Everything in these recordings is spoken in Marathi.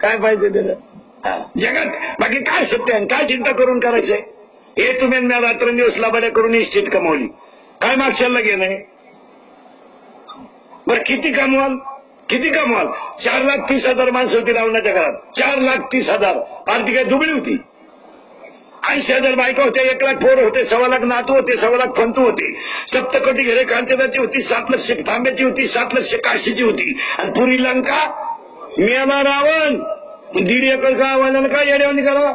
काय पाहिजे त्याला जगात बाकी काय सत्य आहे? काय चिंता करून करायचंय हे तुम्ही ना रात्रंदिवस लाभाड्या करून निश्चित कमवली. काय मागशाला घेणं बरं किती कमवाल? किती कमवाल? चार लाख तीस हजार माणसं होती रावणाच्या घरात. चार लाख तीस हजार. आर्थिक काय दुबळी होती. ऐंशी हजार बायका होत्या एक लाख पोर होते सव्वा लाख नातू होते सव्वा लाख फंतू होते. सप्तकोटी घरे कांचनाची होती सात लक्ष तांब्याची होती सात लक्ष काशीची होती. आणि पुरी लंका मेला रावण दीड एकर का काय येड्यावानी करावा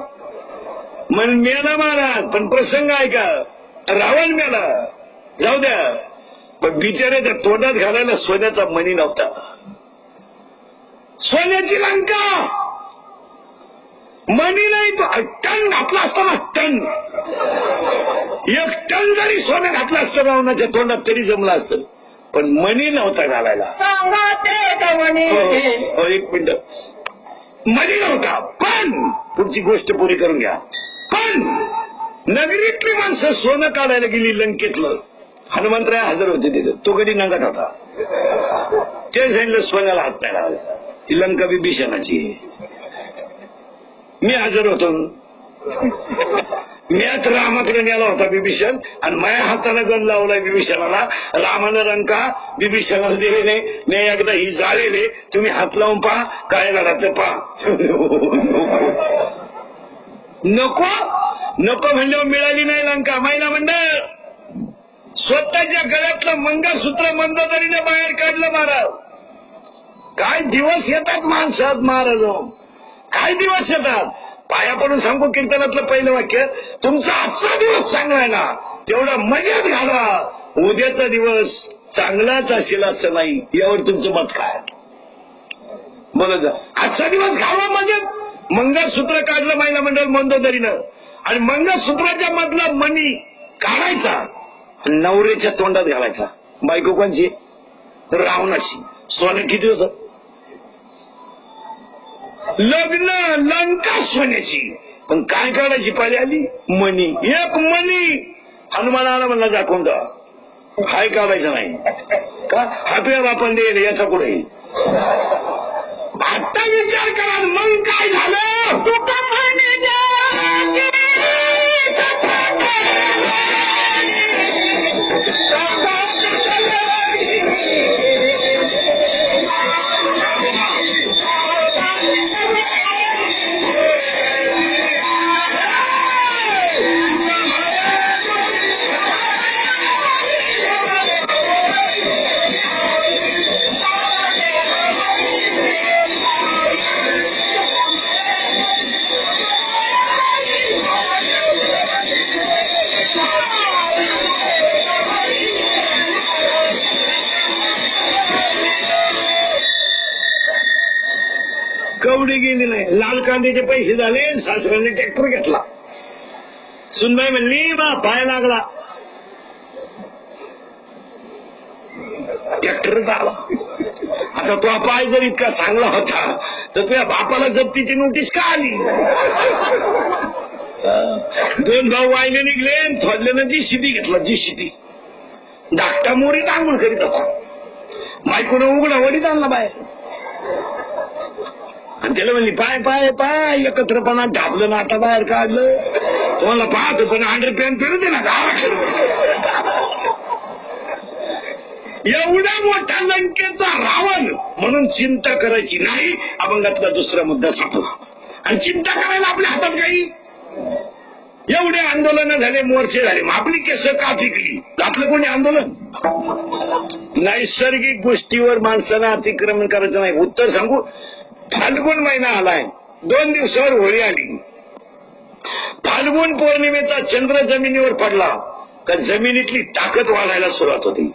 मन मेला महाराज पण प्रसंग ऐका. रावण मेला. जाऊ द्या. पण बिचाऱ्याच्या तोंडात घालायला सोन्याचा मणी नव्हता. सोन्याची लंका! मणी नाही तो टन घातला असताना टन. एक टन जरी सोनं घातलं असतं रावणाच्या तोंडात तरी जमलं असतं. पण मणी नव्हता घालायला. गवणी हो, हो, एक मिनिट. मणी नव्हता पण पुढची गोष्ट पुरी करून घ्या. पण नगरीतली माणसं सोनं काढायला गेली लंकेतलं. हनुमंतराय हजर होते तिथे. तो कधी नंगत होता? ते सांगितलं सोन्याला हात नाही लावायचा. ती लंका बिभीषणाची आहे. मी हजर होतो. मीच रामाकडे नेला होता बिभीषण आणि माझ्या हाताने गण लावलाय बिभीषणाला रामानं रंका बिभीषणाला दिले नाही. मी एकदा ही जाळेले तुम्ही हात लावून पहा काय घरात पहा. नको नको म्हणजे मिळाली नाही लंका. महिला मंडळ स्वतःच्या गळ्यातलं मंगळसूत्र मंदोदरीने बाहेर काढलं महाराज. काय दिवस येतात माणसात महाराज काय दिवस येतात? पाया पडून सांगू कीर्तनातलं पहिलं वाक्य तुमचा आजचा दिवस चांगला आहे ना तेवढा मजेत घाला. उद्याचा दिवस चांगलाच असेल असं नाही यावर तुमचं मत काय? बोला जा. आजचा दिवस घावा मजेत म्हणजे मंगळसूत्र काढलं महिला मंडळ मंदोदरीनं. आणि मंगळसूत्राच्या मधला मणी काढायचा नवरेच्या नवऱ्याच्या तोंडात घालायचा. बायको कोणची? रावणाशी सोनं किती होतं लग्न लंका सोन्याची. पण काय काढायची पाहिजे आली? मनी. एक मनी. हनुमानाला म्हणला जाखोंड हाय काढायचं नाही. का? हा तुझ्या बापन देईल याचा पुढे. आता विचार करा मग काय झालं? कांद्याचे पैसे झाले सासऱ्याने ट्रॅक्टर घेतला. सुनबाई म्हणली बा पाय लागला. ट्रॅक्टर आला आता तो पाय जर इतका चांगला होता तर तुझ्या बापाला जप्तीची नोटीस का आली? दोन भाऊ वायने निघले थोडल्यानं जी शिटी घेतला जी शिटी धाकटा मोरी आंघोळ करीत होता. बायकोनं उघडा वडीत आणला बाहेर. आणि त्याला म्हणली पाय पाय पाय एकत्रपणा ढाबलं ना आता बाहेर काढलं. तुम्हाला पाहत पण हंड्रेड पेन फिरू दे ना गावाकडे. एवढा मोठा लंकेचा रावण म्हणून चिंता करायची नाही अभंगातला दुसरा मुद्दा सापला. आणि चिंता करायला आपल्या हातात काही? एवढे आंदोलन झाले मोर्चे झाले मग आपली केस का पिकली आपलं कोणी आंदोलन? नैसर्गिक गोष्टीवर माणसानं अतिक्रमण करायचं नाही. उत्तर सांगू फाल्गुन महिना आलाय. दोन दिवसावर होळी आली. फाल्गुन पौर्णिमेचा चंद्र जमिनीवर पडला. तर जमिनीतली ताकद वाढायला सुरुवात होती.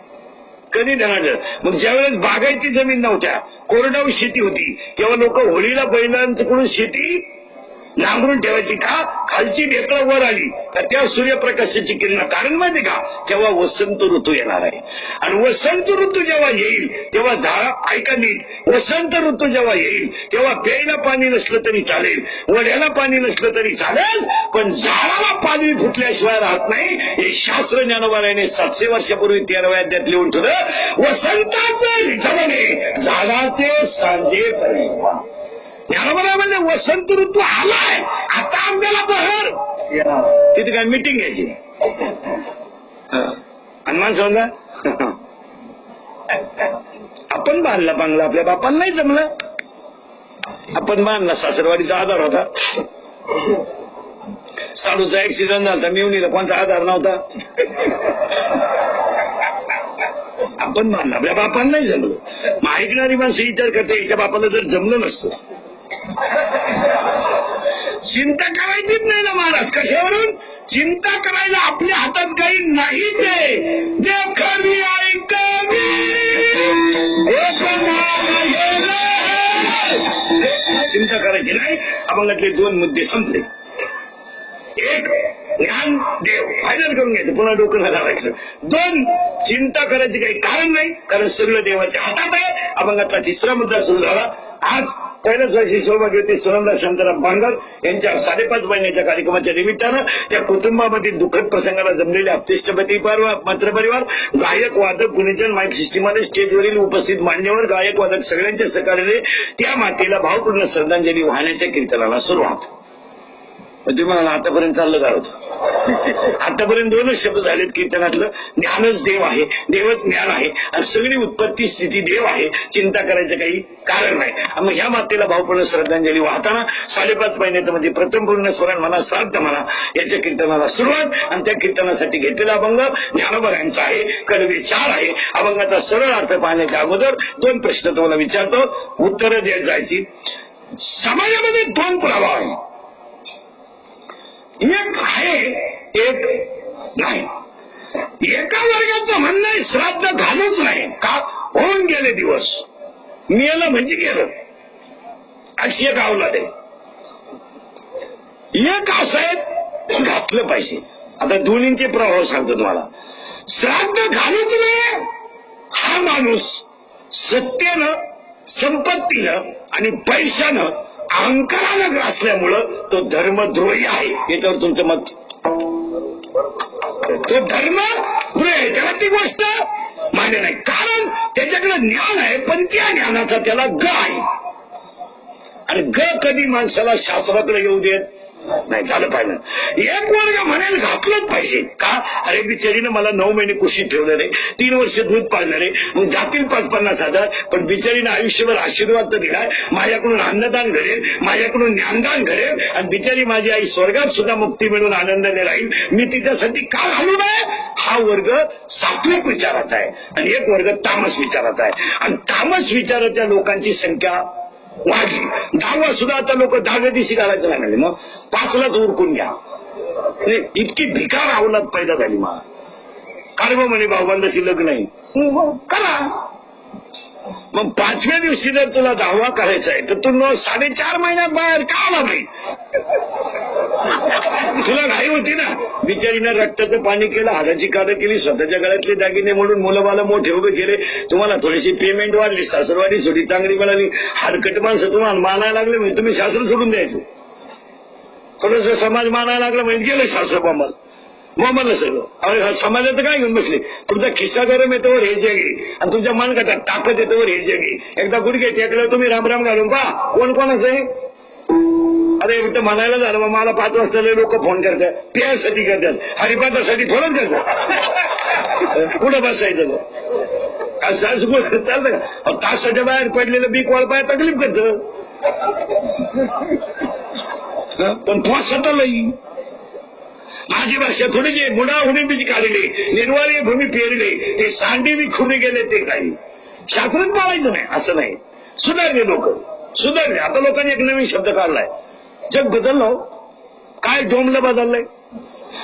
कधी धनाचं मग ज्यावेळेस बागायती जमीन नव्हत्या कोरडाऊ शेती होती. तेव्हा लोक होळीला बैलांकडून शेती नांगरून ठेवायची का? खालची ढेकळं वर आली. तर त्या सूर्यप्रकाशाची किरण. कारण माहिती का? तेव्हा वसंत ऋतू येणार आहे. आणि वसंत ऋतू जेव्हा येईल तेव्हा झाड ऐका नीट वसंत ऋतू जेव्हा येईल तेव्हा प्यायला पाणी नसलं तरी चालेल वड्याला पाणी नसलं तरी चालेल पण झाडाला पाणी फुटल्याशिवाय राहत नाही. हे शास्त्र ज्ञानोबाराने सातशे वर्षापूर्वी तेराव्या अध्यात लिहून ठेवलं. वसंताचे सांजे झाडाचे सांजेपर्यंत वसंत ऋतू आलाय. आता आंब्याला बहर. तिथे काय मिटिंग घ्यायची? हनुमान समजा आपण बांधला बांगला आपल्या बापाला नाही जमलं. आपण बांधला सासरवाडीचा आधार होता. साडूचा ऍक्सिडेंट झाला मिवणीला कोणता आधार नव्हता. आपण बांधला आपल्या बापाला नाही जमलं. मग ऐकणारी माणसं विचार करते हिच्या बापाला जर जमलं नसतं. चिंता करायचीच नाही ना महाराज. कशावरून? चिंता करायला आपल्या हातात काही नाहीच आहे. देखणी चिंता करायची नाही. अभंगातले दोन मुद्दे संपले. एक ज्ञान देव. फायनल करून घ्यायचं. पुन्हा डोकं नाही लावायचं दोन चिंता करायची काही कारण नाही. कारण सगळं देवाच्या हातात आहे. अभंगातला तिसरा मुद्दा सुरू झाला. आज पहिल्याच वर्षी सौभाग्यवती सुनंदा शांताराम बांगर यांच्या साडेपाच महिन्याच्या कार्यक्रमाच्या निमित्तानं त्या कुटुंबामधील दुःखद प्रसंगाला जमलेले अपतेष्टपती मात्र परिवार गायक वादक गुणीजन माईक सिस्टीमध्ये स्टेजवरील उपस्थित मान्यवर गायक वादक सगळ्यांच्या सहकार्याने त्या मातेला भावपूर्ण श्रद्धांजली वाहण्याच्या कीर्तनाला सुरुवात. पण तुम्ही म्हणाल आतापर्यंत चाललं काय होतं? आतापर्यंत दोनच शब्द झालेत कीर्तनातलं. ज्ञानच देव आहे देवच ज्ञान आहे आणि सगळी उत्पत्ती स्थिती देव आहे चिंता करायचं काही कारण नाही. मग ह्या मातेला भावपूर्ण श्रद्धांजली वाहताना साडेपाच महिन्याचं म्हणजे प्रथम पूर्ण स्मरण म्हणा श्राद्ध म्हणा याच्या कीर्तनाला सुरुवात आणि त्या कीर्तनासाठी घेतलेला अभंग ज्ञानोबरांचा आहे कडवे चार आहे. अभंगाचा सरळ अर्थ पाहण्याच्या अगोदर दोन प्रश्न तुम्हाला विचारतो. उत्तरं द्यायला जायची. समाजामध्ये दोन पुरावा आहे. एक आहे एक नाही. एका वर्गाचं म्हणणं आहे श्राद्ध घालूच नाही. का? होऊन गेले दिवस. मेलं म्हणजे गेलं. अशी एक अवलाद दे एक असं आहे घातलं पाहिजे. आता दोन्हींचे प्रभाव सांगतो तुम्हाला. श्राद्ध घालूच नाही. हा माणूस सत्यानं संपत्तीनं आणि पैशानं अहंकारानं ग्रासल्यामुळं तो धर्मद्रोही आहे. याच्यावर तुमचं मत? तो धर्मद्रोही आहे. त्याला ती गोष्ट मान्य नाही. कारण त्याच्याकडे ज्ञान आहे पण त्या ज्ञानाचा त्याला ग आहे. आणि ग कधी माणसाला शास्त्राकडे येऊ देत? नाही झालं पाहिजे एक वर्ग म्हणायला घातलंच पाहिजे. का? अरे बिचारीनं मला नऊ महिने कुशीत ठेवलं रे तीन वर्ष दूध पाळलं रे मग जातील पाच पन्नास हजार पण बिचारीनं आयुष्यभर आशीर्वाद तर दिलाय माझ्याकडून अन्नदान घडेल माझ्याकडून ज्ञानदान घडेल आणि बिचारी माझी आई स्वर्गात सुद्धा मुक्ती मिळून आनंदाने राहील. मी तिच्यासाठी का घालू नये? हा वर्ग सात्विक विचारात आहे आणि एक वर्ग तामस विचारात आहे. आणि तामस विचाराच्या लोकांची संख्या वाढली. दहावा सुद्धा आता लोक दहाव्या दिवशी घालायचं म्हणले. मग पाचलाच उरकून घ्या. इतकी भिकार अवलाद पैदा झाली मग काय बा म्हणे भाऊबांधाची लग्न आहे? मग करा. मग पाचव्या दिवशी जर तुला दहावा करायचा आहे तर तू न साडेचार महिन्यात बाहेर का आला नाही? तुला घाई होती ना? बिचारीनं रक्ताचं पाणी केलं हाडाची कादं केली स्वतःच्या गळ्यातले दागिने म्हणून मुलं मला मोठे उभे केले. तुम्हाला थोडीशी पेमेंट वाढली सासरवाडी थोडी चांगली मिळाली. हरकट माणसं तुम्हाला मानायला लागले म्हणजे तुम्ही शास्त्र सोडून द्यायचं. थोडस समाज मानायला लागला म्हणजे गेलं शास्त्र बामल मग मला सगळं. अरे हा समाजात काय घेऊन बसले? तुमचा खिस्सा गरम येतो हे जगे आणि तुमच्या मनगटात ताकद येतो हे जगे एकदा गुडघे टेकलं तुम्ही रामराम घालून पा कोण कोणाचं आहे? अरे इथं म्हणायला झालं मग मला पाच वाजता लोक फोन करतात. प्यासाठी करतात. हरिपाठासाठी थोडंच करतात. कुठं बसायचं मग चालतं का तासाच्या बाहेर पडलेलं बीक पाय तकलीफ करत. पण पोचता लई. माझी भाषा थोडी जे बुडा हुनी बीज काढले. निर्वाळी भूमी पेरले. ते सांडी बी खुने गेले ते काही. शास्त्रात पाळायचं नाही. असं नाही. सुधारले लोक. सुधारले. आता लोकांनी एक नवीन शब्द काढलाय. जग बदललं. हो. काय डोमलं बदललंय?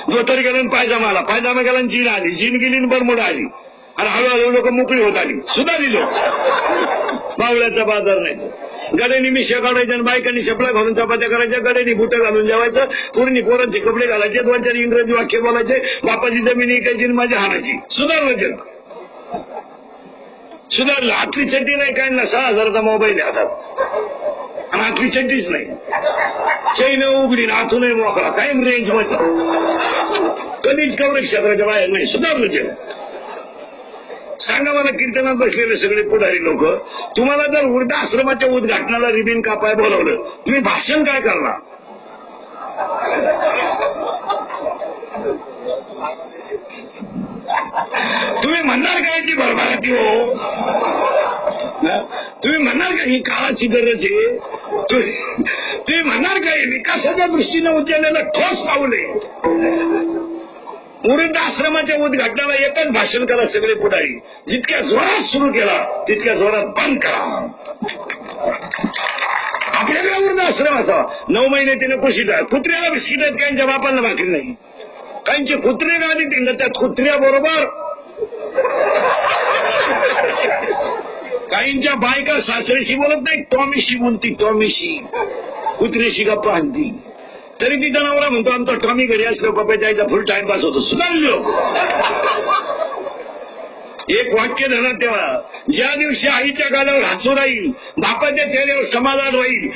धोतर गेलं पायजामा आला पायजामा गेला जीन आली. जीन गेली आणि बरमुडा आली. आणि हळूहळू लोक मोकळी होत आली. सुधारली लोक. बावळ्याचा बाजार नाही. गड्यानी मिश्या काढायच्या आणि बायकांनी शेपडा घालून चपात्या करायच्या. गड्यांनी बुटं घालून जेवायचं. पूर्णी पोरांचे कपडे घालायचे. दोन चार इंग्रजी वाक्य बोलायचे. बापाची जमीन ऐकायची माझी हाणायची. सुधारलं जग. सुधारलं. आपली चड्डी नाही काय ना सहा हजाराचा मोबाईल आहे हातात. आणि आतली चड्डीच नाही. चैन उघडी ना आतूनही मोकळा. कायम रेंजमध्ये? कधीच कवरेज क्षेत्राच्या बाहेर नाही. सुधारलं जग सांगा मला कीर्तनात बसलेले सगळे पुढारी लोक तुम्हाला जर वृद्धाश्रमाच्या उद्घाटनाला रिबीन कापाय बोलवलं तुम्ही भाषण काय करणार? तुम्ही म्हणणार काय ती भरभराटी हो? तुम्ही म्हणणार का ही काळाची गरज आहे? तुम्ही म्हणणार काय विकासाच्या दृष्टीने उचललेलं ठोस पावले मुरुंद आश्रमाच्या उद्घाटनाला एकच भाषण करा सगळे पुढारी. जितक्या जोरात सुरू केला तितक्या जोरात बंद करा. आपल्याकडे वृद्ध आश्रम असा नऊ महिने तिने कुशीत कुत्र्याला बिस्किट आहेत त्यांच्या बापाला भाकरी नाही. काहींचे कुत्रे गाडी तिंग त्या कुत्र्याबरोबर काहींच्या बायका सासऱ्याशी बोलत नाही टॉमीशी बोलती टॉमीशी. कुत्र्याशी गप्पा आणती. तरी ती नवरा म्हणतो आमचा टॉमी घरी असलो पप्पा जायचा फुल टाइमपास होतो. सुधारलो एक वाक्य धरा तेव्हा ज्या दिवशी आईच्या गालावर हसू राहील बापाच्या चेहऱ्यावर समाधान राहील